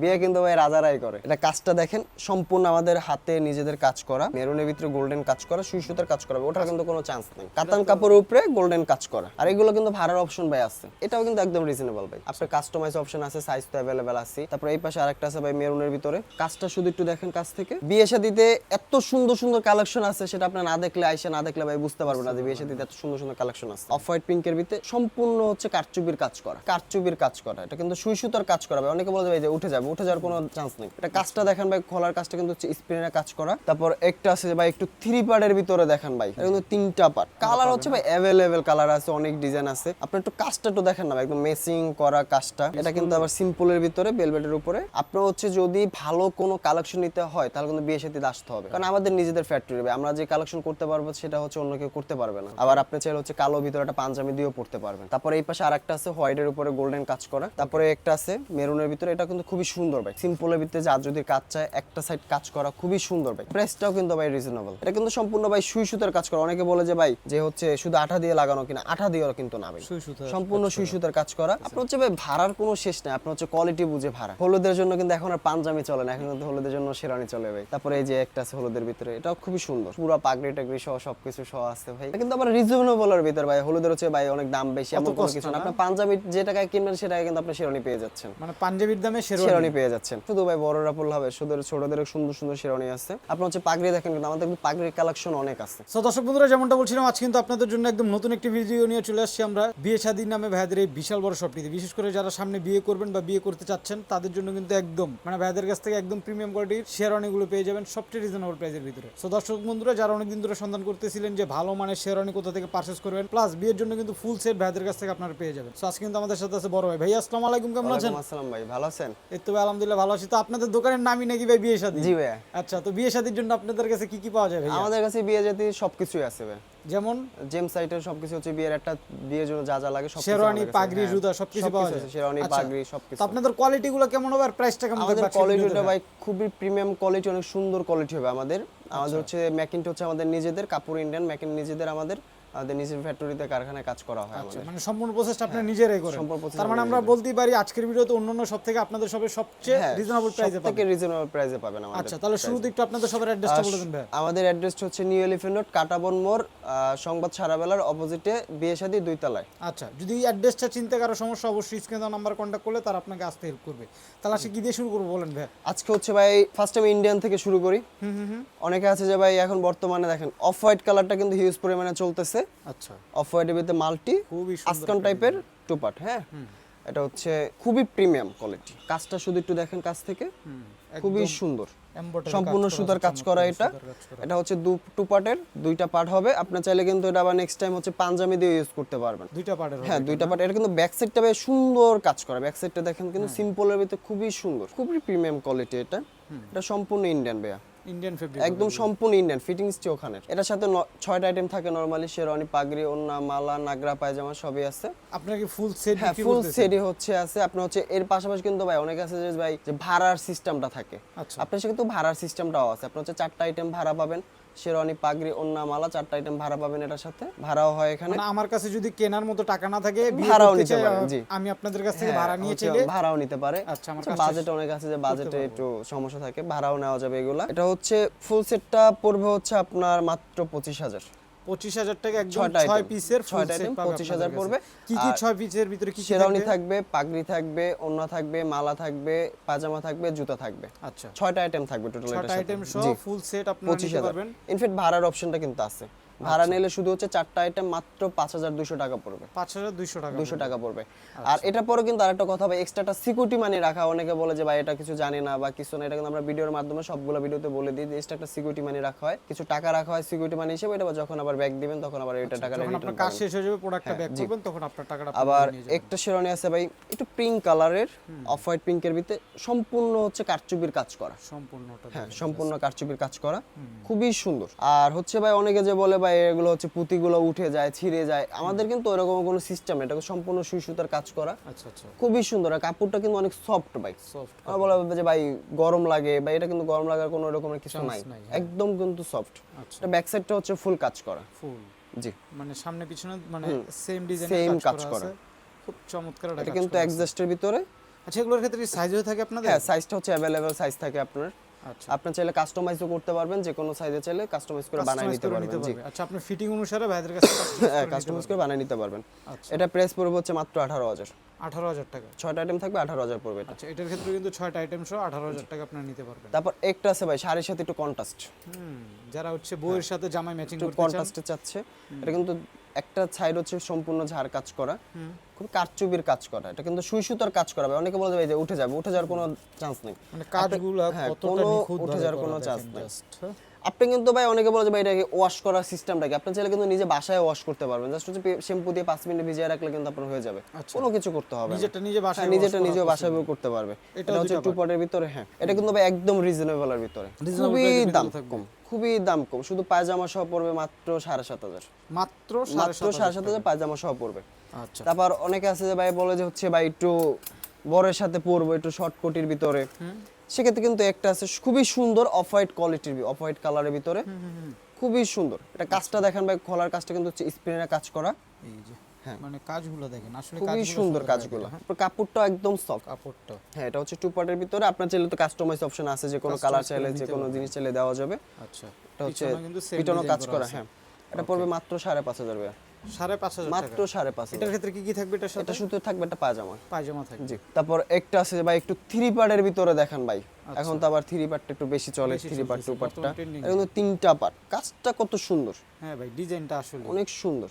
বিয়ে কিন্তু ভাই রাজারাই করে। এটা কাজটা দেখেন সম্পূর্ণ আমাদের হাতে নিজেদের কাজ করা মেরুনের ভিতরে গোল্ডেন কাজ করা সুই সুতার কাজ করা ওটার কিন্তু কোনো চান্স নেই। কাতান কাপড়ের উপরে গোল্ডেন কাজ করা। আর এগুলো কিন্তু ভাড়ার অপশন ভাই আছে। এটাও কিন্তু একদম রিজনেবল ভাই। আপনার কাস্টমাইজ অপশন আছে সাইজ তো অ্যাভেলেবেল আছে তারপর এই পাশে আরেকটা আছে ভাই মেরুনের ভিতরে। কাজটা শুধু একটু দেখেন কাজ থেকে। বিয়ে শাদিতে এত সুন্দর সুন্দর কালেকশন আছে সেটা আপনি না দেখলে আইসে না দেখলে ভাই বুঝতে পারবেন না যে বিয়ে শাদিতে এত সুন্দর সুন্দর কালেকশন আছে। অফ হোয়াইট পিঙ্কের ভিতরে সম্পূর্ণ হচ্ছে কারচুপির কাজ করা। কারচুপির কাজ করা। এটা কিন্তু সুই সুতার কাজ করা ভাই। অনেকে বলে ভাই যে উঠে যাবে উঠে যাওয়ার কোনো চান্স নেই। এটা কাজটা দেখেন ভাই খোলার কাজটা কিন্তু হচ্ছে স্পিনের কাজ করা। তারপর একটা আছে ভাই একটু থ্রি পার্টের ভিতরে দেখেন ভাই। এটা কিন্তু তিনটা পার্ট কালার হচ্ছে ভাই অ্যাভেলেবেল কালার আছে অনেক ডিজাইন আছে। আপনি একটু কাজটা একটু দেখেন না ভাই একদম মেসিং করা কাজটা। এটা কিন্তু আবার সিম্পলের ভিতরে বেলভেটের উপরে। আপনার হচ্ছে যদি ভালো কোনো কালেকশন নিতে হয় তাহলে কিন্তু বিয়ে সাথে আসতে হবে। কারণ আমাদের নিজেদের ফ্যাক্টরি আমরা যে কালেকশন করতে পারব সেটা হচ্ছে অন্য কেউ করতে পারবে না। আবার আপনি চাইলে হচ্ছে কালো ভিতরে একটা পাঞ্জাবি দিয়েও পড়তে পারবেন। তারপরে এই পাশে আরেকটা আছে হোয়াইটের উপরে গোল্ডেন কাজ করা। তারপরে একটা আছে মেরুনের ভিতরে এটা কিন্তু খুবই সুন্দর ভাই সিম্পলের ভিতরে যা যদি কাজ চায় একটা সাইড কাজ করা খুবই সুন্দর ভাই প্রাইসটাও কিন্তু ভাই রিজনেবল এটা কিন্তু সম্পূর্ণ ভাই সুই সুতার কাজ করা। অনেকে বলে যে ভাই যে হচ্ছে শুধু আঠা দিয়ে লাগানো কিনা আঠা দিয়েও কিন্তু না ভাই। সম্পূর্ণ সুই সুতার কাজ করা। আপনার হচ্ছে ভাই ভাড়ার কোনো শেষ নাই। আপনার হচ্ছে কোয়ালিটি বুঝে ভাড়া। হলুদের জন্য কিন্তু এখন আর পাঞ্জাবি চলে না। এখন কিন্তু হলুদের জন্য শেরানি চলে ভাই। তারপরে এই যে একটা আছে হলুদের ভিতরে এটাও খুবই সুন্দর। পুরো পাগড়ি টাগড়ি সহ সবকিছু সহ আছে ভাই। কিন্তু আবার রিজনেবলের ভিতর ভাই। হলুদের হচ্ছে ভাই অনেক দাম বেশি এমন কোনো কিছু না, না? না? আপনার পাঞ্জাবি যে টাকায় কিনবেন সে টাকায় কিন্তু আপনি শেরানি পেয়ে যাচ্ছেন। মানে পাঞ্জাবির দামে শেরওয়ানি পেয়ে যাচ্ছেন। শুধু ভাই বড়রা পড়লে হবে শুধু ছোটদের সুন্দর সুন্দর শেরানি আছে। আপনার হচ্ছে পাগড়ি দেখেন কিন্তু আমাদের কিন্তু পাগড়ির কালেকশন অনেক আছে। সো দর্শক বন্ধুরা যেমনটা বলছিলাম আজ কিন্তু আপনাদের জন্য একদম নতুন একটি ভিডিও নিয়ে চলে আসছি আমরা। বিয়ে শাদীর নামে ভাইদের এই বিশাল বড় শপটিতে বিশেষ করে যারা সামনে বিয়ে করবেন বা বিয়ে করতে চাচ্ছেন তাদের জন্য কিন্তু একদম মানে ভাইদের কাছ থেকে একদম প্রিমিয়াম কোয়ালিটির শেরওয়ানিগুলো পেয়ে যাবেন সবচেয়ে রিজনেবল প্রাইসের ভিতরে। সো দর্শক বন্ধুরা যারা অনেকদিন ধরে সন্ধান করতেছিলেন যে ভালো মানের শেরওয়ানি কোথা থেকে পারচেস করবেন প্লাস বিয়ের জন্য কিন্তু ফুল সেট ভাইদের কাছ থেকে আপনারা পেয়ে যাবেন। সো আজকে কিন্তু আমাদের সাথে আছে বড় ভাই। ভাই আসসালামু আলাইকুম কেমন আছেন? আসসালাম ভাই ভালো আছেন? এই তো ভাই আলহামদুলিল্লাহ ভালো আছি। তো আপনাদের দোকানের নামই নাকি ভাই বিয়ে শাদী? জি ভাইয়া আচ্ছা তো বিয়ে শাদীর জন্য আপনাদের কাছে কি কি পাওয়া যায় ভাই আমাদের কাছে বিয়ে জাতি সবকিছুই আছে ভাই। যেমন? জেম সাইটের সবকিছু হচ্ছে বিয়ের একটা বিয়ের জন্য যা যা লাগে সব শেরওয়ানি, পাগড়ি, জুতা সবকিছু পাওয়া যায়? শেরওয়ানি আচ্ছা। পাগড়ি সবকিছু। আপনাদের কোয়ালিটি গুলো কেমন হবে আর প্রাইসটা কেমন আমাদের কোয়ালিটিটা ভাই খুবই প্রিমিয়াম কোয়ালিটি অনেক সুন্দর কোয়ালিটি হবে আমাদের। আমাদের হচ্ছে ম্যাকিনটা হচ্ছে আমাদের নিজেদের কাপড় ইন্ডিয়ান ম্যাকিন নিজেদের আমাদের। আমাদের নিজের ফ্যাক্টরিতে কারখানায় কাজ করা হয় আচ্ছা, আমাদের। মানে সম্পূর্ণ প্রসেসটা আপনি নিজেরাই করেন। তার মানে আমরা বলতেই পারি আজকের ভিডিওতে অন্যান্য সব থেকে আপনাদের সবে সবচেয়ে হ্যাঁ রিজনেবল প্রাইসে থেকে রিজনেবল প্রাইসে পাবেন আমাদের আচ্ছা তাহলে শুরুতে একটু আপনাদের সবার অ্যাড্রেসটা বলে দেন ভাই আমাদের অ্যাড্রেসটা হচ্ছে নিউ এলিফেন্ট রোড কাটাবন মোড় সংবাদ সারাবেলার অপোজিটে বিয়ে শাদী দুই তলায় আচ্ছা যদি এই অ্যাড্রেসটা চিনতে কারও সমস্যা অবশ্যই স্ক্রিনে নাম্বার কন্ট্যাক্ট করলে তারা আপনাকে আসতে হেল্প করবে। তাহলে আজকে কি দিয়ে শুরু করব বলেন ভাই আজকে হচ্ছে ভাই ফার্স্ট টাইম ইন্ডিয়ান থেকে শুরু করি। অনেকে আছে যে ভাই এখন বর্তমানে দেখেন অফ হোয়াইট কালারটা কিন্তু হিউজ পরিমাণে চলতেছে। আচ্ছা। অফ হোয়াইটের ভিতরে মাল্টি খুবই আসকন টাইপের টু পার্ট হ্যাঁ? এটা হচ্ছে খুবই প্রিমিয়াম কোয়ালিটি কাজটা শুধু একটু দেখেন কাজ থেকে। খুবই সুন্দর। সম্পূর্ণ সুতার কাজ করা এটা। এটা হচ্ছে দু টু পার্টের দুইটা পার্ট হবে। আপনি চাইলে কিন্তু এটা আবার নেক্সট টাইম হচ্ছে পাঞ্জাবি দিয়ে ইউজ করতে পারবেন। দুইটা পার্টের হ্যাঁ দুইটা পার্ট এটা কিন্তু ব্যাক সাইডটা বেশ সুন্দর কাজ করা। ব্যাক সাইডটা দেখেন কিন্তু সিম্পলের ভিতরে খুবই সুন্দর। খুবই প্রিমিয়াম কোয়ালিটি এটা। এটা সম্পূর্ণ ইন্ডিয়ান ভাইয়া ইন্ডিয়ান ফেব্রিক একদম সম্পূর্ণ ইন্ডিয়ান ফিটিংস টি ওখানে এটার সাথে ছয়টা আইটেম থাকে নরমালি শেরওয়ানি পাগড়ি ওন্না মালা নাগরা পায়জামা সবই আছে। আপনাকে ফুল সেট হ্যাঁ ফুল সেটই হচ্ছে আছে। আপনার হচ্ছে এর পাশাপাশি কিন্তু ভাই অনেক আছে যে ভাই যে ভাড়ার সিস্টেমটা থাকে। আচ্ছা। আপনার সাথে কিন্তু ভাড়ার সিস্টেমটাও আছে। আপনার হচ্ছে চারটা আইটেম ভাড়া পাবেন। শেরওয়ানি পাগড়ি ওন্না মালা চারটা আইটেম ভাড়া পাবেন এটার সাথে। ভাড়াও হয় এখানে। মানে আমার কাছে যদি কেনার মতো টাকা না থাকে ভাড়াও নিতে পারেন, জি। আমি আপনাদের কাছ থেকে হ্যাঁ, ভাড়া নিয়ে চলে ভাড়াও নিতে পারে। আচ্ছা, আমার কাছে বাজেট অনেক আছে যে বাজেটে একটু সমস্যা থাকে ভাড়াও নেওয়া যাবে এগুলা। এটা হচ্ছে ফুল সেটটা পড়বে হচ্ছে আপনার মাত্র পঁচিশ হাজার। পঁচিশ হাজার টাকা একদম ছয় পিসের ছয়টা সেট item, পাবে 25,000 পড়বে। কি কি ছয় পিসের ভিতরে কি শেরওয়ানি থাকবে? পাগড়ি থাকবে ওন্না থাকবে মালা থাকবে পাজামা থাকবে জুতা থাকবে। আচ্ছা। ছয়টা আইটেম থাকবে টোটাল ছয়টা আইটেম সহ ফুল সেট আপনি পঁচিশ নিতে হাজার। পারবেন। ইনফ্যাক্ট ভাড়ার অপশনটা কিন্তু আছে। ভাড়া নিলে শুধু হচ্ছে চারটা আইটেম মাত্র পাঁচ হাজার দুশো টাকা পড়বে। পাঁচ হাজার দুইশো টাকা দুশো টাকা পড়বে। আচ্ছা। আর এটা পরে কিন্তু আরেকটা কথা ভাই এক্সট্রাটা সিকিউরিটি মানি রাখা। অনেকে বলে যে ভাই এটা কিছু জানি না বা কিছু না। এটা কিন্তু আমরা ভিডিওর মাধ্যমে সবগুলো ভিডিওতে বলে দিই যে এক্সট্রা একটা সিকিউরিটি মানি রাখা হয়। কিছু টাকা রাখা হয় সিকিউরিটি মানি হিসেবে এটা যখন আবার ব্যাক দিবেন তখন আবার এটা টাকাটা যখন রিটার্ন আপনার কাজ শেষ হয়ে যাবে প্রোডাক্টটা ব্যাক করবেন তখন আপনার টাকাটা আবার একটা শেরওয়ানি আছে ভাই একটু পিঙ্ক কালারের অফ হোয়াইট পিঙ্কের ভিতরে সম্পূর্ণ হচ্ছে কারচুপির কাজ করা। সম্পূর্ণটা হ্যাঁ সম্পূর্ণ কারচুপির কাজ করা। খুবই সুন্দর। আর হচ্ছে ভাই অনেকে যে বলে ভাই এগুলো হচ্ছে পুঁতিগুলো উঠে যায় ছিঁড়ে যায় আমাদের কিন্তু ওরকম কোনো সিস্টেম এটা সম্পূর্ণ সুই সুতার কাজ করা। আচ্ছা আচ্ছা। খুবই সুন্দর। আর কাপড়টা কিন্তু অনেক সফট ভাই। সফট বলা হবে যে ভাই গরম লাগে বা এটা কিন্তু গরম লাগার কোনো রকমের কিছু নাই। নাই, একদম কিন্তু সফট আচ্ছা। এটা ব্যাক সাইডটা হচ্ছে ফুল কাজ করা। ফুল জি। মানে সামনে পিছনে মানে সেম ডিজাইন Same কাজ করা। খুব চমৎকার এটা কিন্তু। অ্যাডজাস্টের ভিতরে। আচ্ছা এগুলোর ক্ষেত্রে সাইজ হয়ে থাকে আপনাদের? হ্যাঁ সাইজটা হচ্ছে অ্যাভেলেবেল সাইজ থাকে আপনার। আপনি চাইলে কাস্টমাইজও করতে পারবেন যে কোনো সাইজে চাইলে কাস্টমাইজ করে বানাই Customize নিতে পারবেন জি। আচ্ছা আপনি ফিটিং অনুসারে ভাইদের কাছে হ্যাঁ কাস্টমাইজ করে বানাই নিতে পারবেন। আচ্ছা। এটা প্রাইস পড়বে হচ্ছে মাত্র আঠারো হাজার। আঠারো হাজার টাকা। ছয়টা আইটেম থাকবে আঠারো হাজার পড়বে এটা। আচ্ছা এটার ক্ষেত্রে কিন্তু ছয়টা আইটেম সহ আঠারো হাজার টাকা আপনারা নিতে পারবেন। তারপর একটা আছে ভাই শাড়ির সাথে একটু কন্ট্রাস্ট হুম যারা হচ্ছে বইয়ের সাথে জামাই ম্যাচিং করতে চান। কন্ট্রাস্টে চাচ্ছে। এটা কিন্তু একটা সাইড হচ্ছে সম্পূর্ণ ঝাড় কাজ করা। খুব কারচুবির কাজ করা। এটা কিন্তু সুই সুতার কাজ করা। অনেকে বলে যে উঠে যাবে উঠে যাওয়ার কোনো চান্স নেই। মানে কাজগুলো হ্যাঁ, কতটা কোনো নিখুঁত উঠে যাওয়ার কোনো চান্স নেই। আপনি কিন্তু ভাই অনেকে বলে যে ভাই এটাকে ওয়াশ করার সিস্টেমটা কি? আপনি চাইলে কিন্তু নিজে বাসায় ওয়াশ করতে পারবেন। জাস্ট হচ্ছে শ্যাম্পু দিয়ে পাঁচ মিনিট ভিজিয়ে রাখলে কিন্তু আপনার হয়ে যাবে। আচ্ছা। কোনো কিছু করতে হবে না। নিজেরটা নিজে বাসায় হ্যাঁ, নিজেরটা নিজেও বাসায় করতে পারবে। এটা হচ্ছে টু পটের ভিতরে হ্যাঁ। এটা কিন্তু ভাই একদম রিজনেবল এর ভিতরে। খুবই দাম কম। খুবই দাম কম। শুধু পায়জামা সহ পড়বে মাত্র সাড়ে সাত হাজার। মাত্র মাত্র সাড়ে সাত হাজার পায়জামা সহ পড়বে। আচ্ছা। তারপর অনেকে আছে যে ভাই বলে যে হচ্ছে ভাই একটু বরের সাথে পরবো একটু শর্ট কোটির ভিতরে। সেক্ষেত্রে কিন্তু একটা আছে খুবই সুন্দর অফ হোয়াইট কোয়ালিটির অফ হোয়াইট কালারের ভিতরে। খুবই সুন্দর। এটা কাজটা দেখেন ভাই খোলার কাজটা কিন্তু হচ্ছে স্প্রিনের কাজ করা। এই যে হ্যাঁ। মানে কাজগুলো দেখেন আসলে খুবই সুন্দর কাজগুলো হ্যাঁ। কাপড়টা একদম সফট কাপড়টা। হ্যাঁ এটা হচ্ছে টু পার্টের ভিতরে। আপনার চাইলে তো কাস্টমাইজ অপশন আছে যে কোনো কালার চাইলে যে কোনো জিনিস চাইলে দেওয়া যাবে। আচ্ছা এটা হচ্ছে পিছনে কিন্তু same পিটনো design কাজ করা হ্যাঁ। এটা পড়বে মাত্র সাড়ে পাঁচ হাজার টাকা সাড়ে পাঁচ হাজার মাত্র সাড়ে পাঁচ এটার ক্ষেত্রে কি কি থাকবে এটার এটা শুধু থাকবে একটা পায়জামা। পায়জামা থাকবে। জি তারপর একটা আছে ভাই একটু থ্রি পার্টের ভিতরে দেখেন ভাই। এখন তো আবার থ্রি পার্টটা একটু বেশি চলে থ্রি পার্ট টু। পার্টটা বর্তমান trending এটা কিন্তু তিনটা পার্ট কাজটা কত সুন্দর। হ্যাঁ ভাই ডিজাইনটা আসলে। অনেক সুন্দর।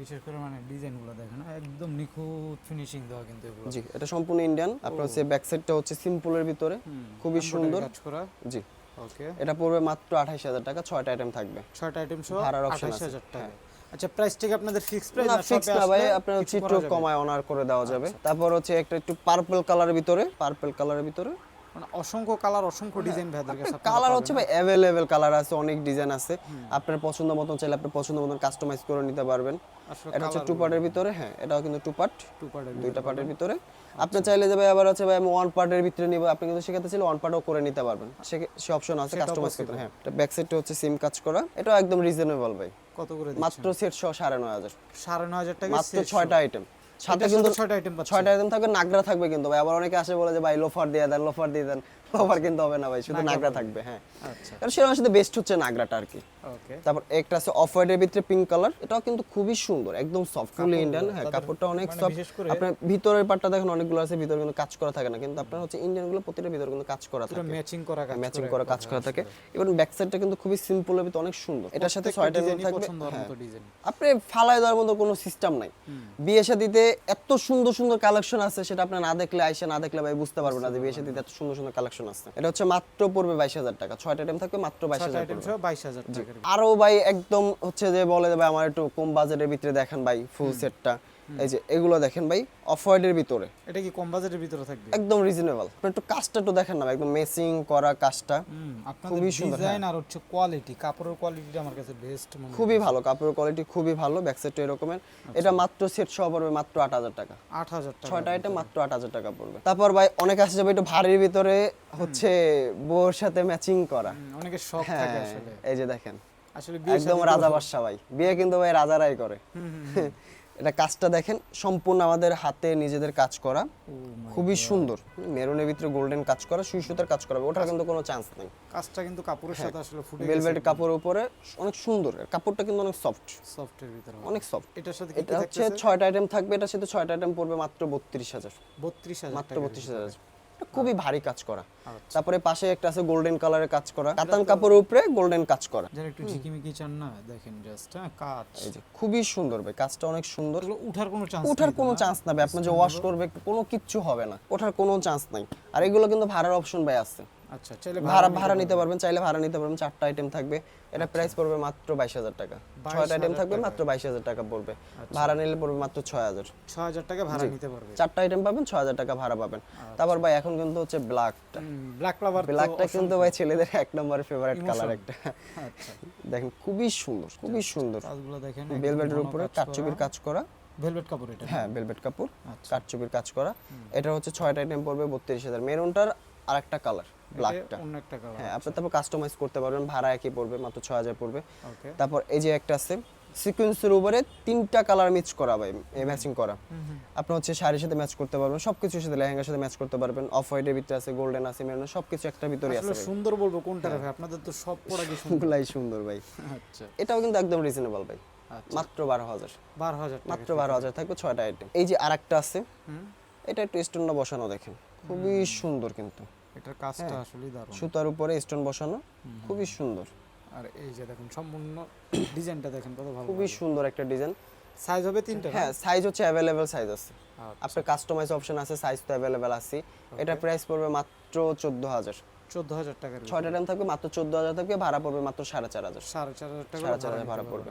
বিশেষ করে মানে ডিজাইনগুলো দেখেন একদম নিখুঁত ফিনিশিং দেওয়া কিন্তু এগুলো। জি এটা সম্পূর্ণ ইন্ডিয়ান আপনার হচ্ছে ব্যাক সাইডটা হচ্ছে সিম্পলের ভিতরে। খুবই সুন্দর। কাজ করা। জি। ওকে এটা পড়বে মাত্র আঠাইশ হাজার টাকা ছয়টা আইটেম থাকবে। ছয়টা আইটেম সহ ভাড়ার আছে, হাজার টাকা। আচ্ছা প্রাইস ঠিক আপনাদের ফিক্স প্রাইস না ফিক্স না ভাই আপনার হচ্ছে একটু কমায় অনার করে দেওয়া যাবে। তারপর হচ্ছে একটা একটু পার্পল কালারের ভিতরে পার্পল কালারের ভিতরে। মানে অসংখ্য কালার অসংখ্য ডিজাইন ভাইদের কাছে কালার হচ্ছে ভাই অ্যাভেলেবেল কালার আছে অনেক ডিজাইন আছে। আপনার পছন্দ মতন চাইলে আপনার পছন্দ মতন কাস্টমাইজ করে নিতে পারবেন। এটা হচ্ছে টু পার্টের ভিতরে হ্যাঁ এটাও কিন্তু টু পার্ট টু পার্টের দুইটা পার্টের ভিতরে। আপনি চাইলে যে ভাই আবার আছে ভাই আমি ওয়ান পার্টের ভিতরে নিব আপনি কিন্তু সেক্ষেত্রে চাইলে ওয়ান পার্টও করে নিতে পারবেন। সে সে অপশন আছে কাস্টমাইজ করতে। হ্যাঁ এটা ব্যাক সাইডটা হচ্ছে সিম কাজ করা। এটাও একদম রিজনেবল ভাই। কত করে মাত্র সেট সহ সাড়ে নয় হাজার। সাড়ে নয় হাজার টাকা মাত্র ছয়টা আইটেম সাথে কিন্তু ছয়টা আইটেম ছয়টা আইটেম থাকবে নাগরা থাকবে কিন্তু ভাই। আবার অনেকে আসে বলে যে ভাই লোফার দিয়ে দেন লোফার দিয়ে দেন। লোফার কিন্তু হবে না ভাই শুধু নাগরা থাকবে। হ্যাঁ। আচ্ছা। সেরকম সাথে বেস্ট হচ্ছে নাগরাটা আর কি। তারপর একটা আছে অফ হোয়াইটের ভিতরে পিঙ্ক কালার এটাও কিন্তু খুবই সুন্দর একদম সফট ফুলি ইন্ডিয়ান হ্যাঁ কাপড়টা অনেক মানে সফট আপনার ভিতরের পাটটা দেখেন অনেকগুলো আছে ভিতরে কাজ করা থাকে না কিন্তু আপনার হচ্ছে ইন্ডিয়ানগুলো প্রতিটা ভিতরে কাজ করা থাকে। ম্যাচিং করা কাজ ম্যাচিং করা কাজ করা থাকে। এবং ব্যাক সাইডটা কিন্তু খুবই সিম্পলের ভিতরে অনেক সুন্দর। এটার সাথে ছয়টা ডিজাইন থাকবে হ্যাঁ। আপনি দেওয়ার মতো কোনো সিস্টেম নাই। বিয়ে শাদিতে এত সুন্দর সুন্দর কালেকশন আছে সেটা আপনি না দেখলে আইসা না দেখলে ভাই বুঝতে পারবেন না যে বিয়ে শাদিতে এত সুন্দর সুন্দর কালেকশন আছে। এটা হচ্ছে মাত্র পড়বে বাইশ হাজার টাকা ছয়টা আইটেম থাকবে মাত্র বাইশ ছয়টা হাজার আইটেম আরও ভাই একদম হচ্ছে যে বলে ভাই আমার একটু কম বাজেটের ভিতরে দেখেন ভাই ফুল সেটটা এই যে এগুলো দেখেন ভাই অফ হোয়াইটের ভিতরে। এটা কি কম বাজেটের ভিতরে থাকবে? একদম রিজনেবল একটু কাজটা একটু দেখেন না একদম মেসিং করা কাজটা। খুবই সুন্দর, হ্যাঁ। ডিজাইন আর হচ্ছে কোয়ালিটি কাপড়ের কোয়ালিটিটা আমার কাছে বেস্ট মনে হয় খুবই ভালো কাপড়ের কোয়ালিটি খুবই ভালো ব্যাক সাইডটা এরকমের। এটা মাত্র সেট সহ পড়বে মাত্র আট হাজার টাকা। আট হাজার টাকা ছয়টা আইটেম মাত্র আট হাজার টাকা পড়বে। তারপর ভাই অনেক আসে যাবে একটু ভারীর ভিতরে হচ্ছে বউর সাথে ম্যাচিং করা। হুম, অনেকের শখ হ্যাঁ থাকে আসলে। এই যে দেখেন। আসলে একদম রাজা বাদশা ভাই। বিয়ে কিন্তু ভাই রাজারাই করে। এটা কাজটা দেখেন সম্পূর্ণ আমাদের হাতে নিজেদের কাজ করা। খুবই সুন্দর। মেরুনের ভিতরে গোল্ডেন কাজ করা সুই সুতার কাজ করা ওটার কিন্তু কোনো চান্স নেই। কাজটা কিন্তু কাপড়ের সাথে আসলে ফুটে ভেলভেট কাপড়ের উপরে অনেক সুন্দর। আর কাপড়টা কিন্তু অনেক সফট সফটের ভিতরে অনেক সফট এটার সাথে এটা হচ্ছে ছয়টা আইটেম থাকবে এটার সাথে ছয়টা আইটেম পড়বে মাত্র বত্রিশ হাজার। বত্রিশ হাজার মাত্র বত্রিশ হাজার। খুবই ভারী কাজ করা। আচ্ছা। তারপরে পাশে একটা আছে গোল্ডেন কালারের কাজ করা। কাতান কাপড়ের উপরে গোল্ডেন কাজ করা। যারা একটু ঝিকিমিকি চান না দেখেন জাস্ট হ্যাঁ কাজ। এই যে খুবই সুন্দর ভাই কাজটা অনেক সুন্দর। ওঠার উঠার কোনো চান্স ওঠার কোনো চান্স না ভাই আপনি যে ওয়াশ করবে কোনো কিচ্ছু হবে না। ওঠার কোনো চান্স নাই। আর এগুলো কিন্তু ভাড়ার অপশন ভাই আছে। আচ্ছা চাইলে ভাড়া ভাড়া নিতে পারবেন। চাইলে ভাড়া নিতে পারবেন চারটা আইটেম থাকবে। এটা প্রাইস পড়বে মাত্র বাইশ হাজার টাকা। ছয়টা আইটেম থাকবে মাত্র বাইশ হাজার টাকা পড়বে। ভাড়া নিলে পড়বে মাত্র ছয় হাজার। ছ হাজার টাকা ভাড়া নিতে পারবে। চারটা আইটেম পাবেন ছয় হাজার টাকা ভাড়া পাবেন। তারপর ভাই এখন কিন্তু হচ্ছে ব্ল্যাকটা ব্ল্যাক ফ্লাওয়ার ব্ল্যাকটা কিন্তু ভাই ছেলেদের এক নম্বরের ফেভারিট কালার একটা। আচ্ছা। দেখেন খুবই সুন্দর খুবই সুন্দর। কাজগুলো দেখেন ভেলভেটের উপরে কাঠচুপির কাজ করা। ভেলভেট কাপড় এটা। হ্যাঁ ভেলভেট কাপড়। আচ্ছা। কাজ করা। এটা হচ্ছে ছয়টা আইটেম পড়বে বত্রিশ হাজার। মেরুনটার আর একটা কালার ব্ল্যাকটা হ্যাঁ আপনি তারপর কাস্টমাইজ করতে পারবেন ভাড়া একই পড়বে মাত্র ছয় হাজার পড়বে। তারপর এই যে একটা আছে সিকোয়েন্সের উপরে তিনটা কালার মিক্স করা ভাই ম্যাচিং করা। আপনি হচ্ছে শাড়ির সাথে ম্যাচ করতে পারবেন সবকিছুর সাথে লেহেঙ্গার সাথে ম্যাচ করতে পারবেন অফ হোয়াইটের ভিতরে আছে গোল্ডেন আছে মেরুন সবকিছু একটা ভিতরে আছে সুন্দর বলব কোনটা ভাই? আপনাদের তো সব প্রোডাক্টই সুন্দর? ভাই। আচ্ছা। এটাও কিন্তু একদম রিজনেবল ভাই। আচ্ছা। মাত্র বারো হাজার। বারো হাজার মাত্র বারো হাজার থাকবে ছয়টা আইটেম এই যে আরেকটা আছে এটা একটু স্টোন বসানো দেখেন। খুবই সুন্দর কিন্তু। এটার কাজটা হ্যাঁ। আসলেই দারুণ। সুতার উপরে স্টোন বসানো খুবই সুন্দর। আর এই যে দেখুন সম্পূর্ণ ডিজাইনটা দেখেন কত ভালো খুবই সুন্দর একটা ডিজাইন। সাইজ হবে তিনটা হ্যাঁ সাইজ হচ্ছে অ্যাভেলেবেল সাইজ আছে। আচ্ছা, আপনার কাস্টমাইজ অপশন আছে সাইজ তো অ্যাভেলেবেল আছে। এটা প্রাইস পড়বে মাত্র চোদ্দ হাজার। চোদ্দ হাজার টাকার ছয়টা টাইম থাকবে মাত্র চোদ্দ হাজার থাকবে ভাড়া পড়বে মাত্র সাড়ে চার হাজার। সাড়ে চার হাজার টাকা সাড়ে চার হাজার ভাড়া পড়বে।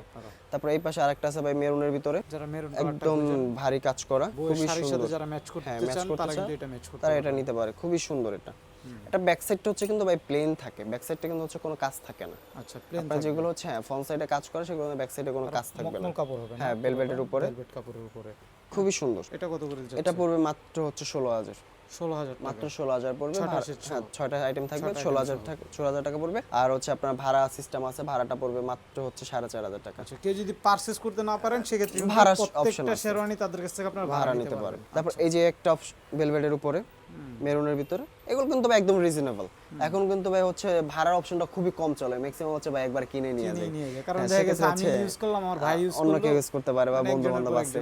তারপর এই পাশে আরেকটা আছে ভাই মেরুনের ভিতরে। যারা মেরুন একদম ভারী কাজ করা খুবই সুন্দর। যারা ম্যাচ করতে হ্যাঁ, চান তারা কিন্তু এটা ম্যাচ করতে তারা এটা নিতে পারে খুবই সুন্দর এটা। এটা ব্যাক সাইডটা হচ্ছে কিন্তু ভাই প্লেন থাকে। ব্যাক সাইডটা কিন্তু হচ্ছে কোনো কাজ থাকে না। আচ্ছা প্লেন আপনার যেগুলো হচ্ছে হ্যাঁ ফ্রন্ট সাইডে কাজ করে সেগুলো ব্যাক সাইডে কোনো কাজ থাকবে না। কাপড় হবে হ্যাঁ ভেলভেটের উপরে। ভেলভেট কাপড়ের উপরে। খুবই সুন্দর। এটা কত করে এটা পড়বে মাত্র হচ্ছে ষোলো হাজার। ষোলো হাজার টাকা। মাত্র ষোলো হাজার পড়বে ছয়টা ভাড়া- set হ্যাঁ, ছয়টা আইটেম থাকবে ছয়টা ষোলো item হাজার সহ। টাকা ষোলো হাজার টাকা পড়বে। আর হচ্ছে আপনার ভাড়া সিস্টেম আছে ভাড়াটা পড়বে মাত্র হচ্ছে সাড়ে চার হাজার টাকা। আচ্ছা কেউ যদি পারচেজ করতে না পারেন সেক্ষেত্রে ভাড়া আছে। শেরওয়ানি তাদের কাছ থেকে আপনারা ভাড়া নিতে পারেন তারপর এই যে একটা ভেলভেটের উপরে। মেরুনের ভিতরে এগুলো কিন্তু ভাই একদম রিজনেবল এখন কিন্তু ভাই হচ্ছে ভাড়ার অপশনটা খুবই কম চলে ম্যাক্সিমাম হচ্ছে ভাই একবার কিনে নিয়ে যায়। কারণ হ্যাঁ, দেখা গেছে আমি ইউজ করলাম আমার ভাই ইউজ অন্য কেউ ইউজ করতে পারে বা বন্ধু বান্ধব আছে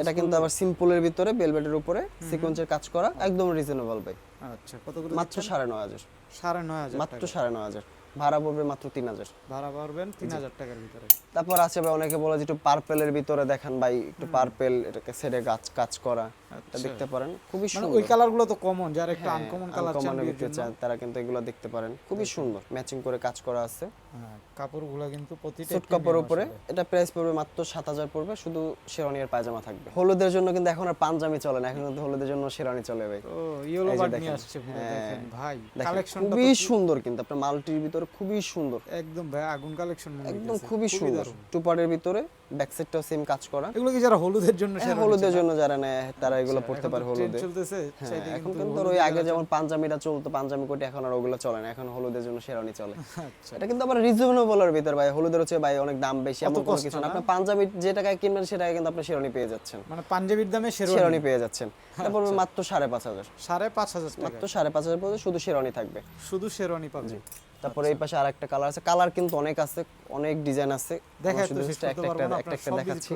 এটা কিন্তু আবার সিম্পলের ভিতরে বেলবেটের উপরে সিকোয়েন্সের কাজ করা একদম রিজনেবল ভাই। আচ্ছা কত করে মাত্র সাড়ে নয় হাজার। সাড়ে নয় হাজার মাত্র সাড়ে নয় হাজার। ভাড়া পড়বে মাত্র তিন হাজার। ভাড়া পড়বেন তিন হাজার টাকার ভিতরে। তারপর আছে ভাই অনেকে বলে যে একটু পার্পেলের ভিতরে দেখান ভাই একটু পার্পেল এটাকে ছেড়ে গাছ কাজ করা এটা দেখতে পারেন। খুবই মানে সুন্দর ওই কালারগুলো তো কমন যারা একটু হ্যাঁ, আনকমন কালার চান তারা কিন্তু এগুলো দেখতে পারেন। খুবই সুন্দর ম্যাচিং করে কাজ করা আছে। হ্যাঁ কাপড়গুলো কিন্তু প্রতিটা সুট উপরে। এটা প্রাইস পড়বে মাত্র সাত হাজার পড়বে শুধু শেরওয়ানি আর পায়জামা থাকবে। হলুদের জন্য কিন্তু এখন আর পাঞ্জাবি চলে না এখন কিন্তু হলুদের জন্য শেরওয়ানি চলে ভাই। ও ইয়েলো নিয়ে আসছে হ্যাঁ, ভাই কালেকশনটা খুবই সুন্দর কিন্তু আপনার মাল্টির ভিতরে খুবই সুন্দর। একদম ভাই আগুন কালেকশন একদম খুবই সুন্দর। টু পার্টের ভিতরে ব্যাক সাইডটাও সেম কাজ করা। এগুলো কি যারা হলুদের জন্য হ্যাঁ, হলুদের জন্য যারা নেয় তারা এগুলো পড়তে পারে হলুদে। চলতেছে হ্যাঁ, এখন কিন্তু ওই আগে যেমন পাঞ্জাবিটা চলতো পাঞ্জাবি কোটি এখন আর ওগুলো চলে না এখন হলুদের জন্য শেরওয়ানি চলে। আচ্ছা। এটা কিন্তু আবার রিজনেবলের ভিতর ভাই হলুদের হচ্ছে ভাই অনেক দাম বেশি এমন কোনো কিছু না? আপনি পাঞ্জাবি যে টাকায় কিনবেন সে টাকায় কিন্তু আপনি শেরওয়ানি পেয়ে যাচ্ছেন। মানে পাঞ্জাবির দামে শেরওয়ানি পেয়ে যাচ্ছেন। এটা পড়বে মাত্র সাড়ে পাঁচ হাজার। সাড়ে পাঁচ হাজার মাত্র সাড়ে পাঁচ হাজার পড়বে শুধু শেরওয়ানি থাকবে। শুধু শেরওয়ানি পাবে? তারপরে এই পাশে আরেকটা কালার আছে। কালার কিন্তু অনেক আছে অনেক ডিজাইন আছে। দেখা শুধু একটা একটা একটা একটা দেখাচ্ছি।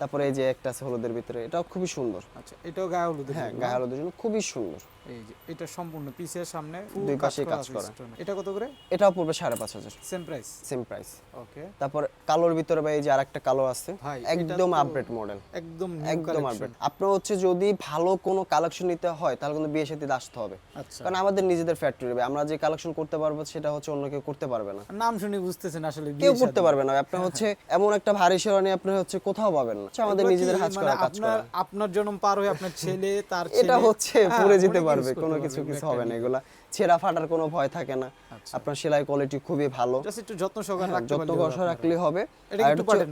তারপরে এই যে একটা আছে হলুদের ভিতরে এটাও খুবই সুন্দর। আচ্ছা এটাও গায়ে হলুদের হ্যাঁ। গায়ে হলুদের জন্য খুবই সুন্দর। এই যে এটা সম্পূর্ণ পিসের সামনে দুই পাশেই কাজ করা। এটা কত করে? এটাও পড়বে সাড়ে পাঁচ হাজার। Same price same price okay তারপর কালোর ভিতরে ভাই এই যে আরেকটা কালো আছে একদম আপডেট মডেল একদম একদম আপডেট আপনার হচ্ছে যদি ভালো কোনো কালেকশন নিতে হয় তাহলে কিন্তু বিয়ে সাথে আসতে হবে। আচ্ছা। কারণ আমাদের নিজেদের ফ্যাক্টরি হবে আমরা যে কালেকশন করতে পারব সেটা হচ্ছে অন্য কেউ করতে পারবে না। নাম শুনে বুঝতেছেন আসলে কেউ করতে পারবে না। আপনার হচ্ছে এমন একটা ভারী শেরওয়ানি আপনি হচ্ছে কোথাও পাবেন না। আমাদের নিজেদের হাজ মানে করা কাজ আপনার জন্ম পার হয়ে আপনার ছেলে তার এটা হচ্ছে হ্যাঁ, পরে যেতে পারবে কোনো কিছু কিছু হবে না এগুলা। ছেঁড়া ফাটার কোনো ভয় থাকে না। আচ্ছা। আপনার সেলাই কোয়ালিটি খুবই ভালো। Just একটু যত্ন সহকারে রাখতে যত পারলে হবে কষা রাখলে হবে এটা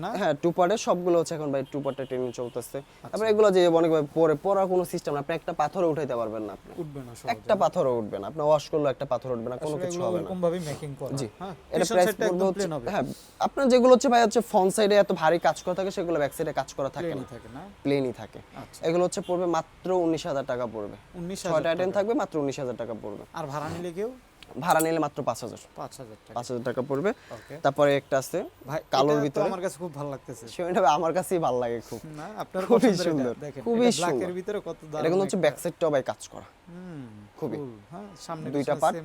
না? হ্যাঁ টু পার্টের সবগুলো হচ্ছে এখন ভাই টু পার্টের ট্রেনিং চলতেছে। আচ্ছা। তারপরে এগুলো যে অনেক ভাই পরে পড়ার কোনো সিস্টেম না আপনি একটা পাথরও উঠাইতে পারবেন না আপনি। উঠবে না একটা পাথরও উঠবে না। আপনি ওয়াশ করলে একটা পাথর উঠবে না কোনো কিছু হবে না। ভাবেই মেকিং করা। জি। হ্যাঁ? এটা প্রাইস পড়বে হচ্ছে হ্যাঁ আপনার যেগুলো হচ্ছে ভাই হচ্ছে ফ্রন্ট সাইডে এত ভারী কাজ করা থাকে সেগুলো ব্যাক সাইডে কাজ করা থাকে না। প্লেনই থাকে না? প্লেনই থাকে। আচ্ছা। এগুলো হচ্ছে পড়বে মাত্র উনিশ হাজার টাকা পড়বে। 19000 ছয়টা আইটেম থাকবে মাত্র উনিশ হাজার টাকা পড়বে। আর ভাড়া নিলে কেউ? ভাড়া নিলে মাত্র পাঁচ হাজার। পাঁচ হাজার টাকা। পাঁচ হাজার টাকা পড়বে। তারপরে একটা আছে ভাই কালোর ভিতরে। আমার কাছে খুব ভালো লাগতেছে। সেটা আমার কাছেই ভালো লাগে খুব। না আপনার খুবই সুন্দর, খুবই সুন্দর। ভিতরে কত দাম এটা কিন্তু হচ্ছে ব্যাক সাইডটাও ভাই কাজ করা। খুবই। হ্যাঁ সামনে দুইটা পার্ট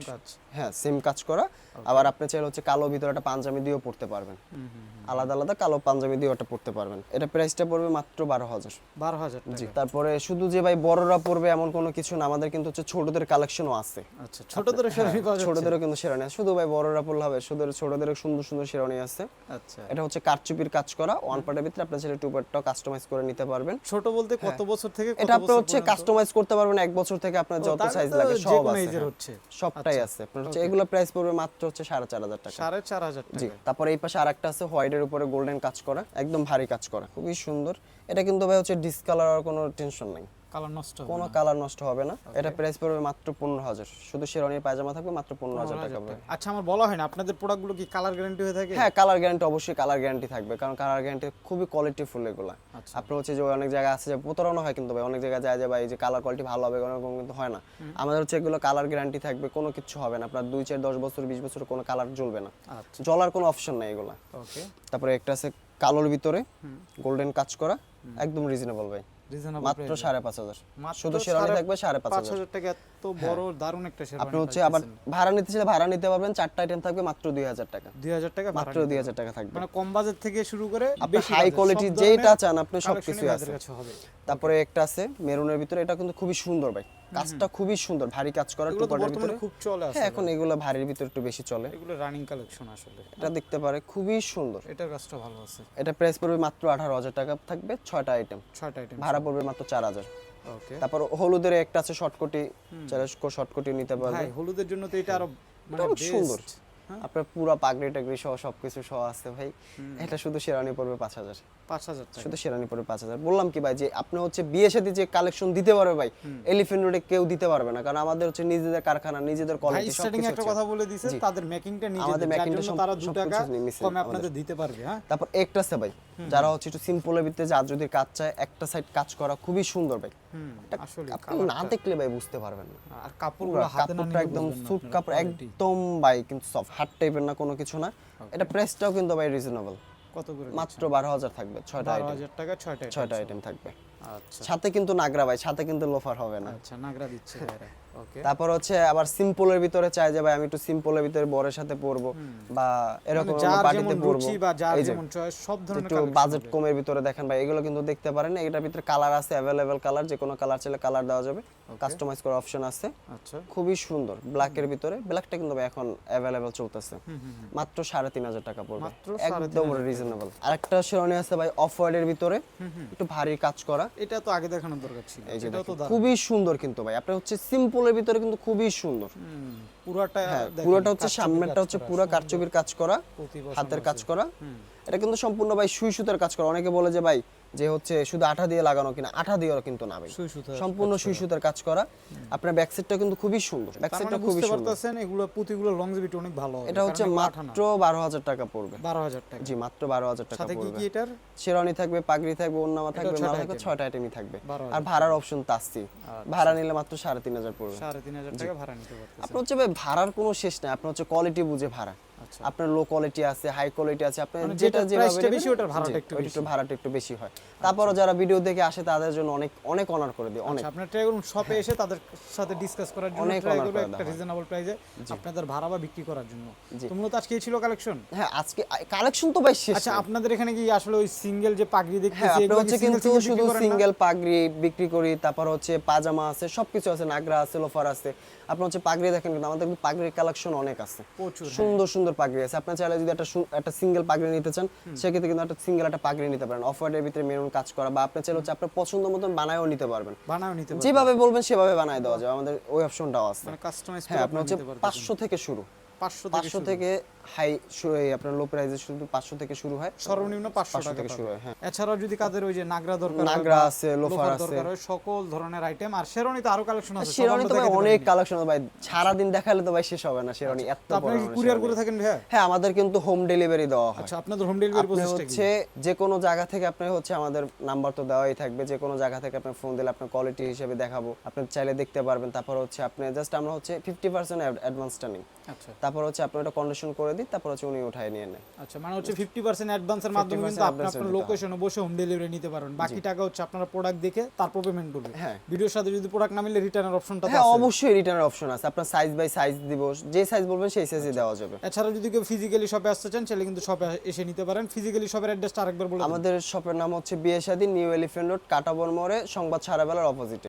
হ্যাঁ সেম কাজ করা। আবার আপনি চাইলে হচ্ছে কালো ভিতরে একটা পাঞ্জাবি দিয়েও পড়তে পারবেন। হুম। আলাদা আলাদা কালো পাঞ্জাবি দিয়েও একটা পড়তে পারবেন। এটা প্রাইসটা পড়বে মাত্র বারো হাজার। বারো হাজার জি তারপরে শুধু যে ভাই বড়রা পড়বে এমন কোনো কিছু না আমাদের কিন্তু হচ্ছে ছোটদের কালেকশনও আছে। আচ্ছা ছোটদের শেরওয়ানি পাওয়া যাচ্ছে। ছোটদেরও কিন্তু শেরানি আছে শুধু ভাই বড়রা পড়লে হবে শুধু ছোটদের সুন্দর সুন্দর শেরানি আছে। আচ্ছা। এটা হচ্ছে কারচুপির কাজ করা ওয়ান পার্টের ভিতরে আপনার ছেলে টু পার্টটাও কাস্টমাইজ করে নিতে পারবেন। ছোট বলতে কত বছর থেকে হ্যাঁ। এটা আপনি হচ্ছে কাস্টমাইজ করতে পারবেন এক বছর থেকে আপনার যত সাইজ লাগে সব আছে। হ্যাঁ। হচ্ছে। সবটাই আছে। আপনার হচ্ছে এগুলো প্রাইস পড়বে মাত্র হচ্ছে সাড়ে চার হাজার টাকা। সাড়ে চার হাজার জি টাকা তারপরে এই পাশে আরেকটা আছে হোয়াইটের উপরে গোল্ডেন কাজ করা, একদম ভারী কাজ করা, খুবই সুন্দর। এটা কিন্তু ভাই হচ্ছে ডিসকালার আর কোনো টেনশন নাই। কালার নষ্ট হবে কোনো কালার নষ্ট হবে না। এটা প্রাইস পড়বে মাত্র পনেরো হাজার। শুধু শেরওয়ানির পায়জামা থাকবে মাত্র পনেরো হাজার টাকা আচ্ছা আমার বলা হয় না আপনাদের প্রোডাক্টগুলো কি কালার গ্যারান্টি হয়ে থাকে? হ্যাঁ কালার গ্যারান্টি অবশ্যই কালার গ্যারান্টি থাকবে কারণ কালার গ্যারান্টি খুবই এগুলো। আচ্ছা। আপনার হচ্ছে যে অনেক জায়গায় আছে যে প্রতারণা হয় কিন্তু ভাই অনেক জায়গায় যায় যে ভাই যে কালার কোয়ালিটি ভালো হবে কিন্তু হয় না। আমাদের হচ্ছে এগুলো কালার গ্যারান্টি থাকবে কোনো কিছু হবে না। আপনার দুই চার দশ বছর বিশ বছর কোনো কালার জ্বলবে না। আচ্ছা। জ্বলার কোনো অপশন নেই এগুলো। তারপরে একটা আছে কালোর ভিতরে গোল্ডেন কাজ করা একদম রিজনেবল ভাই। মাত্র সাড়ে পাঁচ হাজার। শুধু শেরওয়ানি থাকবে সাড়ে পাঁচ হাজার। টাকা এত বড় দারুণ একটা শেরওয়ানি আপনি হচ্ছে আবার ভাড়া নিতে চাইলে ভাড়া নিতে পারবেন চারটা আইটেম থাকবে মাত্র দুই হাজার টাকা। দুই হাজার টাকা মাত্র দুই হাজার টাকা থাকবে। মানে কম বাজেট থেকে শুরু করে আপনি হাই কোয়ালিটি যেটা চান আপনি সব collection-ই কিছুই ভাইদের আছে তারপরে একটা আছে মেরুনের ভিতরে এটা কিন্তু খুবই সুন্দর ভাই। কাজটা খুবই সুন্দর ভারী কাজ করা টুপারের ভিতরে। খুব চলে হ্যাঁ এখন এগুলো ভারীর ভিতরে একটু বেশি চলে। এগুলো রানিং কালেকশন আসলে। এটা দেখতে পারে খুবই সুন্দর। এটার কাজটা ভালো আছে। এটা প্রাইস পড়বে মাত্র আঠারো হাজার টাকা থাকবে 6টা আইটেম 6টা আইটেম ভাড়া পড়বে মাত্র চার হাজার। ওকে তারপর হলুদের একটা আছে শর্টকটি চাইলে শর্টকটি নিতে পারবে। হ্যাঁ হলুদের জন্য তো এটা আরও মানে সুন্দর? আপনার পুরো পাগড়ি টাগড়ি সহ সবকিছু সহ আছে ভাই। এটা শুধু শেরানি পড়বে পাঁচ হাজার। পাঁচ হাজার শুধু শেরানি পড়বে পাঁচ হাজার। বললাম কি ভাই যে আপনি হচ্ছে বিয়ে সাথে যে কালেকশন দিতে পারবে ভাই এলিফেন্ট রোডে কেউ দিতে পারবে না। কারণ আমাদের হচ্ছে নিজেদের কারখানা নিজেদের কোয়ালিটি স্টার্টিং একটা কথা বলে দিছে তাদের মেকিংটা নিজে আমাদের যার making টা জন্য সব- তারা দু সবকিছু টাকা মিশে কমে আপনাদের দিতে পারবে হ্যাঁ? তারপর একটা আছে ভাই যারা হচ্ছে একটু সিম্পলের ভিতরে যার যদি কাজ চায় একটা সাইড কাজ করা খুবই সুন্দর ভাই। আসলে না দেখলে ভাই বুঝতে পারবেন না। আর কাপড়গুলো হাতে না একদম সুট কাপড় একদম ভাই কিন্তু সফট হার্ড টাইপের না কোনো কিছু না। এটা প্রাইসটাও কিন্তু ভাই রিজনেবল কত করে মাত্র বারো হাজার থাকবে ছয়টা আইটেম হাজার টাকা ছয়টা। ছয়টা আইটেম থাকবে। আচ্ছা। সাথে কিন্তু নাগরা ভাই সাথে কিন্তু লোফার হবে না। আচ্ছা নাগরা দিচ্ছে তারপর হচ্ছে আবার সিম্পলের ভিতরে চাই যে ভাই আমি একটু সিম্পলের ভিতরে বরের সাথে পরবো বা এরকম মানে পার্টিতে পরবো। রুচি বা যার এই যে সব ধরনের একটু বাজেট কমের ভিতরে দেখেন ভাই এগুলো কিন্তু দেখতে পারেন এটার ভিতরে কালার আছে অ্যাভেলেবেল কালার যে কোনো কালার চাইলে কালার দেওয়া যাবে। কাস্টমাইজ করার অপশন আছে। আচ্ছা। খুবই সুন্দর ব্ল্যাকের ভিতরে ব্ল্যাকটা কিন্তু ভাই এখন অ্যাভেলেবেল চলতেছে। মাত্র সাড়ে তিন হাজার টাকা পড়বে। একদম রিজনেবল আরেকটা শেরওয়ানি আছে ভাই অফ হোয়াইটের ভিতরে একটু ভারী কাজ করা। এটা তো আগে দেখানোর দরকার ছিল। খুবই সুন্দর কিন্তু ভাই। আপনার হচ্ছে সিম্পলের ভিতরে কিন্তু খুবই সুন্দর। পুরাটা হ্যাঁ পুরোটা হচ্ছে সামনেরটা হচ্ছে পুরো কারচুপির কাজ করা হাতের কাজ করা। এটা কিন্তু সম্পূর্ণ ভাই সুই সুতার কাজ করা। অনেকে বলে যে ভাই যে হচ্ছে শুধু আঠা দিয়ে লাগানো কিনা আঠা দিয়েও কিন্তু না ভাই। সম্পূর্ণ সুই সুতার কাজ করা। আপনার ব্যাক সাইডটা কিন্তু খুবই সুন্দর। ব্যাক সাইডটা মানে খুবই সুন্দর। পারতেছেন এগুলো পুঁতিগুলো লংজিভিটি অনেক ভালো হবে এটা হচ্ছে মাত্র বারো হাজার টাকা পড়বে। বারো হাজার টাকা। জি মাত্র বারো হাজার টাকা সাথে কি কি এটার? শেরওয়ানি থাকবে পাগড়ি থাকবে ওন্নামা থাকবে মালা থাকবে item। ছয়টা আইটেমই থাকবে। আর ভাড়ার অপশন তো আসছেই ভাড়া নিলে মাত্র সাড়ে তিন হাজার পড়বে। সাড়ে তিন হাজার টাকা ভাড়া নিতে পারতেছেন। আপনার হচ্ছে ভাই ভাড়ার কোনো শেষ নাই। আপনার হচ্ছে কোয়ালিটি বুঝে ভাড়া। আচ্ছা। আপনার লো কোয়ালিটি আছে হাই কোয়ালিটি আছে আপনার মানে যেটা যেটার যেভাবে price টা নেবেন, বেশি, ওটার ভাড়াটা একটু। একটু ভাড়াটা একটু বেশি হয়। তারপরও যারা ভিডিও দেখে আসে তাদের জন্য অনেক অনেক অনার করে দিই অনেক। আচ্ছা আপনার ট্রাই করুন শপে এসে তাদের সাথে ডিসকাস করার জন্য ট্রাই করবে একটা রিজনেবল প্রাইসে আপনাদের ভাড়া বা বিক্রি করার জন্য। তো মূলত আজকে ছিল কালেকশন হ্যাঁ আজকে কালেকশন তো ভাই শেষ আচ্ছা আপনাদের এখানে কি আসলে ওই সিঙ্গেল যে পাগড়ি হ্যাঁ দেখতেছি আপনার এগুলো হচ্ছে কিন্তু শুধু? সিঙ্গেল পাগড়ি বিক্রি করি তারপর হচ্ছে পাজামা আছে সবকিছু আছে নাগরা আছে লোফার আছে। আপনার হচ্ছে পাগড়ি দেখেন কিন্তু আমাদের পাগড়ির কালেকশন অনেক আছে। হ্যাঁ। সুন্দর সুন্দর পাগড়ি আছে। আপনার চাইলে যদি একটা একটা সিঙ্গেল পাগড়ি নিতে চান সেক্ষেত্রে কিন্তু একটা সিঙ্গেল একটা পাগড়ি নিতে পারেন। অফ হোয়াইটের ভিতরে মেরুন কাজ করা বা আপনার চাইলে হচ্ছে আপনার পছন্দ মতন বানায়ও নিতে পারবেন। বানায়ও নিতে পারবেন। যেভাবে বলবেন সেভাবে বানায় দেওয়া যাবে। আমাদের ওই অপশনটাও আছে। মানে কাস্টমাইজ হ্যাঁ আপনার হচ্ছে নিতে পারবেন। পাঁচশো থেকে শুরু। 500 পাঁচশো শুরু। থেকে হাই আপনার লো প্রাইসে শুধু পাঁচশো থেকে শুরু হয়। সর্বনিম্ন 500 পাঁচশো থেকে শুরু হয় হ্যাঁ। এছাড়াও যদি কাদের ওই যে নাগরা দরকার নাগরা আছে, লোফার আছে। দরকার হয় সকল ধরনের আইটেম আর শেরওয়ানিতে আরও কালেকশন আছে শেরওয়ানি তো ভাই অনেক। কালেকশন ভাই। সারাদিন দেখালে তো ভাই শেষ হবে না শেরওয়ানি এত তো আপনারা কি পরিমাণে কুরিয়ার করে থাকেন ভাইয়া? হ্যাঁ আমাদের কিন্তু হোম ডেলিভারি দেওয়া হয়। আচ্ছা আপনাদের হোম ডেলিভারি আপনি কি? হচ্ছে যে কোনো জায়গা থেকে আপনি হচ্ছে আমাদের নাম্বার তো দেওয়াই থাকবে। যে কোনো জায়গা থেকে আপনি ফোন দিলে আপনার কোয়ালিটি হিসেবে দেখাবো। আপনি চাইলে দেখতে পারবেন। তারপর হচ্ছে আপনি জাস্ট আমরা হচ্ছে ফিফটি পার্সেন্ট অ্যাডভান্সটা নিই। আচ্ছা। তারপর হচ্ছে আপনি ওটা কন্ডিশন করে দিই তারপর হচ্ছে উনি উঠায় নিয়ে নেয়। আচ্ছা মানে হচ্ছে 50% অ্যাডভান্সের মাধ্যমে কিন্তু আপনি আপনার লোকেশনে বসে হোম ডেলিভারি নিতে পারবেন বাকি টাকা হচ্ছে আপনারা প্রোডাক্ট দেখে তারপর পেমেন্ট করবেন হ্যাঁ। ভিডিওর সাথে যদি প্রোডাক্ট না মিললে রিটার্নের অপশনটা হ্যাঁ অবশ্যই রিটার্নের অপশন আছে। আপনার সাইজ বাই সাইজ দিব যে সাইজ বলবেন সেই সাইজে দেওয়া যাবে। এছাড়া যদি কেউ ফিজিক্যালি শপে আসতে চান তাহলে কিন্তু শপে এসে নিতে পারেন। ফিজিক্যালি শপের অ্যাড্রেসটা আরেকবার বলে আমাদের শপের নাম হচ্ছে বিয়ে বিয়েশাদি নিউ এলিফেন্ট রোড কাটাবর মোড়ে সংবাদ সারাবেলার অপোজিটে